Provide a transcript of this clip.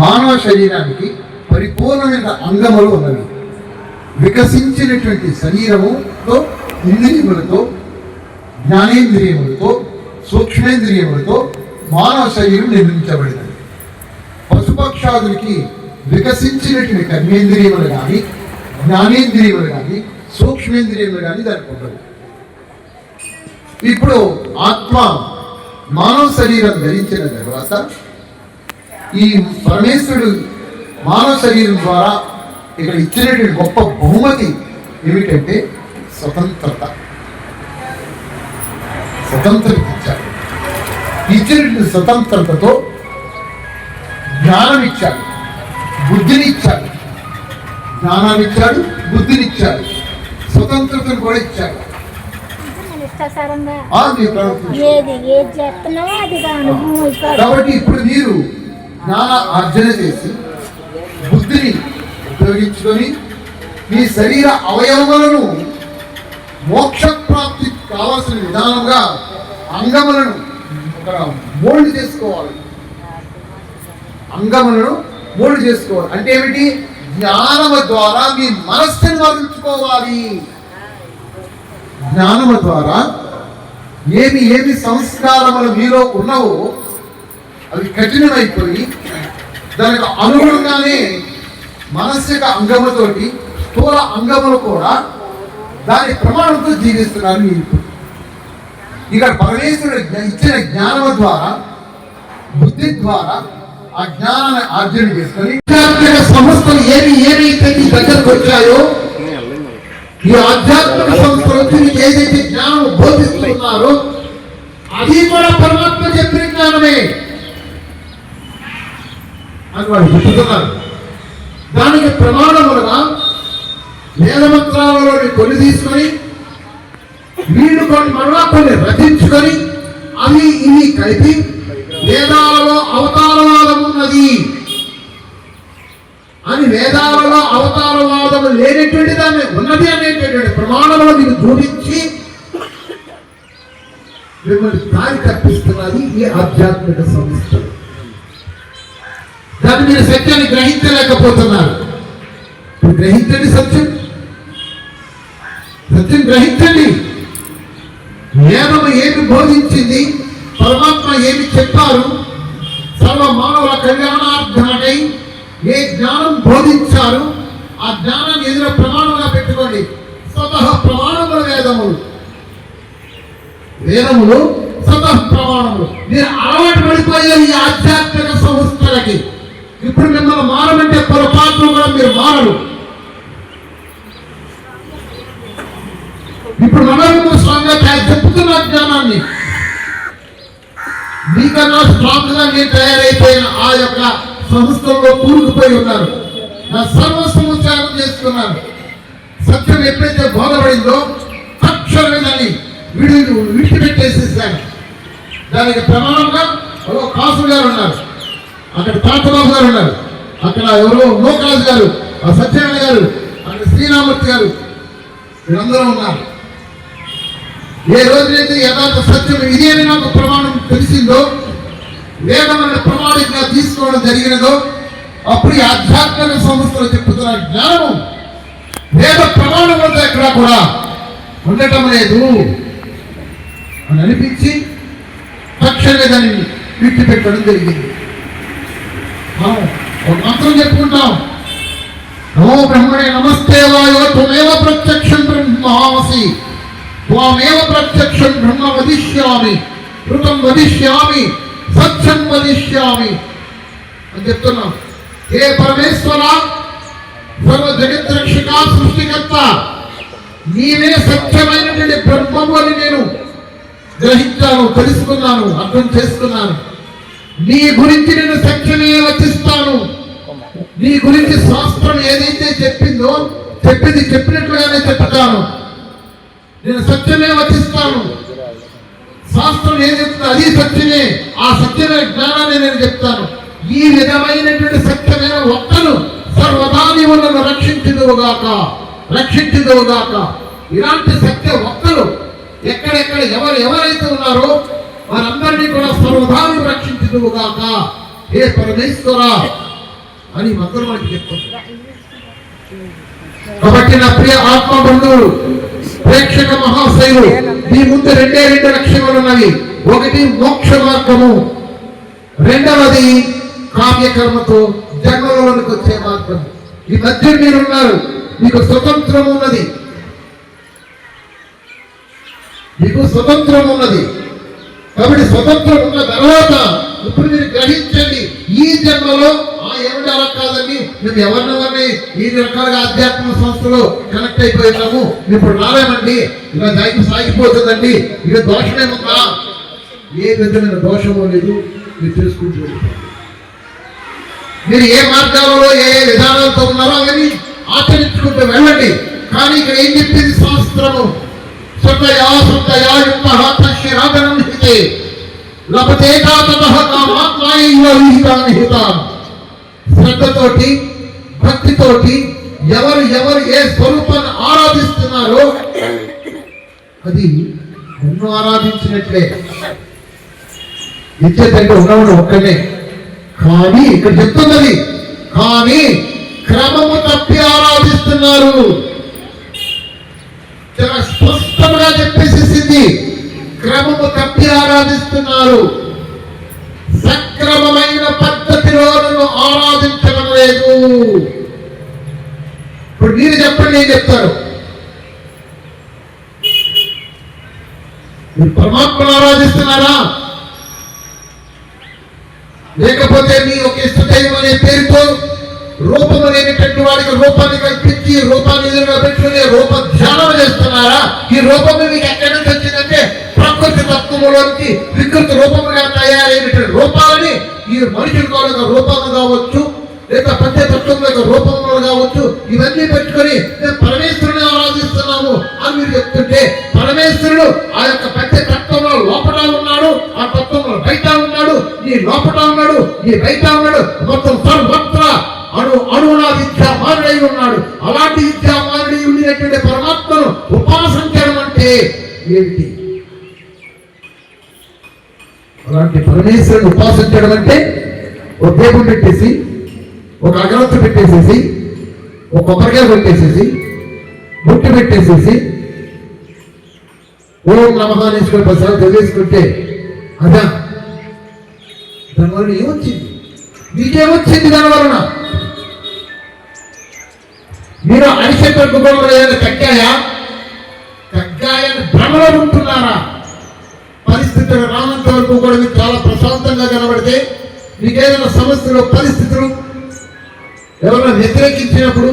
మానవ శరీరానికి పరిపూర్ణమైన అంగములు ఉన్నవి. వికసించినటువంటి శరీరముతో ఇంద్రియములతో జ్ఞానేంద్రియములతో సూక్ష్మేంద్రియములతో మానవ శరీరం నిర్మించబడినది పశుపక్షాదులకి వికసించినటువంటి కర్మేంద్రియములు కానీ జ్ఞానేంద్రియములు కానీ సూక్ష్మేంద్రియములు కానీ దానికి ఉండవు. ఇప్పుడు ఆత్మ మానవ శరీరం ధరించిన తర్వాత ఈ పరమేశ్వరుడు మానవ శరీరం ద్వారా ఇక్కడ ఇచ్చినటువంటి గొప్ప బహుమతి ఏమిటంటే స్వతంత్రత. స్వతంత్రత ఇచ్చాడు. ఇచ్చినటువంటి స్వతంత్రతతో జ్ఞానం ఇచ్చాడు. బుద్ధిని ఇచ్చాడు. జ్ఞానాన్ని ఇచ్చాడు బుద్ధిని ఇచ్చాడు. స్వతంత్రతను కూడా ఇచ్చాడు. ఏది ఏది చేస్తున్నావో అది కాబట్టి ఇప్పుడు మీరు జ్ఞాన ఆర్జన చేసి బుద్ధిని ఉపయోగించుకొని మీ శరీర అవయవములను మోక్ష ప్రాప్తి కావాల్సిన విధానంగా అంగములను ఒక మోల్డ్ చేసుకోవాలి. అంగములను మోల్డ్ చేసుకోవాలి. అంటే ఏమిటి? జ్ఞానము ద్వారా మీ మనస్సును వదిలించుకోవాలి జ్ఞానము ద్వారా ఏమి ఏమి సంస్కారములు మీలో ఉన్నవో అవి కఠినమైపోయి దానికి అనుగుణంగానే మానసిక అంగముతోటి స్థూల అంగములు కూడా దాని ప్రమాణంతో జీవిస్తున్నారు మీరు ఇక్కడ పరమేశ్వరుడు ఇచ్చిన జ్ఞానము ద్వారా బుద్ధి ద్వారా ఆ జ్ఞానాన్ని ఆర్జన చేసుకొని సంస్థలు ఏమి ఏమైతే నీ దగ్గరకు వచ్చాయో ఈ ఆధ్యాత్మిక సంస్థలు వచ్చి ఏదైతే జ్ఞానం బోధిస్తున్నారో అది కూడా పరమాత్మ చెప్పిన జ్ఞానమే. అని వాళ్ళు చెప్తున్నారు. దానికి ప్రమాణములుగా వేదమంత్రాలలోని కొన్ని తీసుకొని వీళ్ళు కొన్ని మరలా కొన్ని రచించుకొని అవి ఇవి కలిపి వేదాలలో అవతారవాదం ఉన్నది వేదాలలో అవతారవాదము లేనటువంటి దాన్ని ఉన్నది అనేటటువంటి ప్రమాణంలో మీరు జోడించి మిమ్మల్ని దారి తప్పిస్తున్నది ఈ ఆధ్యాత్మిక సంస్థ. దాన్ని మీరు సత్యాన్ని గ్రహించలేకపోతున్నారు. గ్రహించండి సత్యం. సత్యం గ్రహించండి. వేదము ఏమి బోధించింది పరమాత్మ ఏమి చెప్పారు? సర్వ మానవుల కళ్యాణార్థమై ఏ జ్ఞానం బోధించారు? ఆ జ్ఞానాన్ని ఎదురు ప్రమాణంగా పెట్టుకోండి? స్వతః ప్రమాణములు వేదములు. వేదములు స్వతః ప్రమాణములు. మీరు అలవాటు పడిపోయారు ఈ ఆధ్యాత్మిక సంస్థలకి. ఇప్పుడు మిమ్మల్ని మారమంటే పొరపాట్లు కూడా మీరు మారరు. ఇప్పుడు మనోరమ స్వామి చెప్తున్న జ్ఞానాన్ని. మీకన్నా స్ట్రాంగ్గా సంస్థల్లో కూరుకుపోయి ఉన్నారు. నా సర్వస్వము త్యాగం చేస్తున్నారు సత్యం ఎప్పుడైతే బోధపడిందో తక్షణమే దాన్ని విడి విడిచిపెట్టేసేసాను. దానికి ప్రమాణంగా ఒక కాసు గారు ఉన్నారు. అక్కడ తాతబాబు గారు ఉన్నారు. అక్కడ ఎవరో లోకరాజు గారు ఆ సత్యనారాయణ గారు అక్కడ శ్రీరామూర్తి గారు. వీళ్ళందరూ ఉన్నారు. ఏ రోజునైతే యథార్థ సత్యం ఇదే నాకు ప్రమాణం తెలిసిందో వేదమైన ప్రమాణికంగా జరిగినదో అప్పుడు ఈ ఆధ్యాత్మిక సంస్థలు చెప్పుతున్న జ్ఞానం వేద ప్రమాణం వద్ద ఎక్కడ కూడా ఉండటం లేదు అని అనిపించి తక్షణమే దానిని విడిచిపెట్టడం జరిగింది. మనం ఒక మంత్రం చెప్పుకుంటాం. నమో బ్రహ్మణే నమస్తే వాయో త్వమేవ ప్రత్యక్షం బ్రహ్మావసి త్వమేవ ప్రత్యక్షం బ్రహ్మ వదిష్యామి ఋతం వదిష్యామి సత్యం వదిష్యామి అని చెప్తున్నాం. హే పరమేశ్వర సర్వ జగద్రక్షక సృష్టికర్త నీవే సత్యమైనటువంటి బ్రహ్మము అని నేను గ్రహించాను తెలుసుకున్నాను అర్థం చేసుకున్నాను. నీ గురించి నేను సత్యమే వచ్చిస్తాను నీ గురించి శాస్త్రం ఏదైతే చెప్పిందో చెప్పింది చెప్పినట్లుగానే చెప్తాను. నేను సత్యమే వచిస్తాను శాస్త్రం ఏం చెప్తుందో అది సత్యమే. ఆ సత్యమైన జ్ఞానాన్ని నేను చెప్తాను. ఈ విధమైనటువంటి సత్యమైన ఒక్కను సర్వదా నీవు నన్ను రక్షించుదువుగాక రక్షించుదువుగాక ఇలాంటి సత్య ఒక్కలు ఎక్కడెక్కడ ఎవరు ఎవరైతే ఉన్నారో సర్వదాన్ని రక్షించుదువు గాక ఏ పరమేశ్వర అని మంత్రం మనకి చెప్తుంది కాబట్టి నా ప్రియ ఆత్మ బంధువులు ప్రేక్షక మహాశైలు మీ ముందు రెండే రెండు లక్ష్యములు ఉన్నవి. ఒకటి మోక్ష మార్గము రెండవది కామ్యకర్మతో జన్మలోనికి వచ్చే మార్గం. ఈ మధ్య మీరున్నారు మీకు స్వతంత్రం ఉన్నది. మీకు స్వతంత్రం ఉన్నది. కాబట్టి స్వతంత్రం ఉన్న తర్వాత ఇప్పుడు మీరు గ్రహించండి ఈ జన్మలో ఆ ఏమిటి అలా కాదండి. మేము ఎవరినెవరిని ఈ రకాలుగా ఆధ్యాత్మిక సంస్థలో కనెక్ట్ అయిపోయినాము. ఇప్పుడు రాలేమండి. ఇలా దానికి సాగిపోతుందండి. ఇక దోషమేముందా ఏ విధమైన దోషము లేదు. మీరు తెలుసుకుంటూ మీరు ఏ మార్గాలలో ఏ ఏ విధానాలతో ఉన్నారో అవన్నీ ఆచరించుకుంటూ వెళ్ళండి. కానీ ఇక్కడ ఏం చెప్పింది శాస్త్రము? శ్రద్ధయా శ్రద్ధయా యుక్త తశ్యరాధనం హితే. లభతే కాతతః శ్రద్ధతోటి భక్తితోటి ఎవరు ఎవరు ఏ స్వరూపాన్ని ఆరాధిస్తున్నారో అది నన్ను ఆరాధించినట్లే. ఇచ్చేదంటే ఉన్నవాడు ఒక్కనే కానీ ఇక్కడ చెప్తున్నది కానీ క్రమము తప్పి ఆరాధిస్తున్నారు. చాలా స్పష్టంగా చెప్పేసేసింది క్రమము తప్పి ఆరాధిస్తున్నారు. సక్రమమైన పద్ధతిలో నన్ను ఆరాధించడం లేదు. ఇప్పుడు మీరు చెప్పండి నేను చెప్తాను. మీరు పరమాత్మను ఆరాధిస్తున్నారా? లేకపోతే మీ ఒక ఇష్టదైవం అనే పేరుతో రూపం అనేటటువంటి వాడికి రూపాన్ని కల్పించి రూపాన్ని ఎదురుగా పెట్టుకుని రూప ధ్యానం చేస్తున్నారా? ఈ రూపం మీకు ఎక్కడి నుంచి వచ్చిందంటే ప్రకృతి తత్వములోనికి వికృత రూపముగా తయారైనటువంటి రూపాలని ఈ మనుషుల యొక్క రూపము కావచ్చు లేదా పంచతత్వంలో యొక్క రూపములు కావచ్చు ఇవన్నీ పెట్టుకొని మేము పరమేశ్వరుని ఆరాధిస్తున్నాము అని మీరు చెప్తుంటే పరమేశ్వరుడు ఆ యొక్క ఈ నీ ఉన్నాడు మొత్తం సర్వత్ర అణు అణువున విద్యామానుడై ఉన్నాడు. అలాంటి విద్యామానుడి ఉండినటువంటి పరమాత్మను ఉపాసించడం అంటే ఏమిటి? అలాంటి పరమేశ్వరుని ఉపాసించడం అంటే ఒక దేవుడు పెట్టేసి ఒక అగరత్తు పెట్టేసేసి ఒక కొబ్బరికాయ పెట్టేసేసి బుట్టి పెట్టేసేసి ఓం నమః అనేసుకొని పదిసార్లు చదివేసుకుంటే అదా దానివల్ల ఏమొచ్చింది? మీకేమొచ్చింది దాని వలన? మీరు అరిసెట్ వరకు ఏదైనా తగ్గాయా? తగ్గాయని భ్రమలో ఉంటున్నారా? పరిస్థితులు రానంత వరకు కూడా మీకు చాలా ప్రశాంతంగా కనబడితే మీకేదైనా సమస్యలు పరిస్థితులు ఎవరైనా వ్యతిరేకించినప్పుడు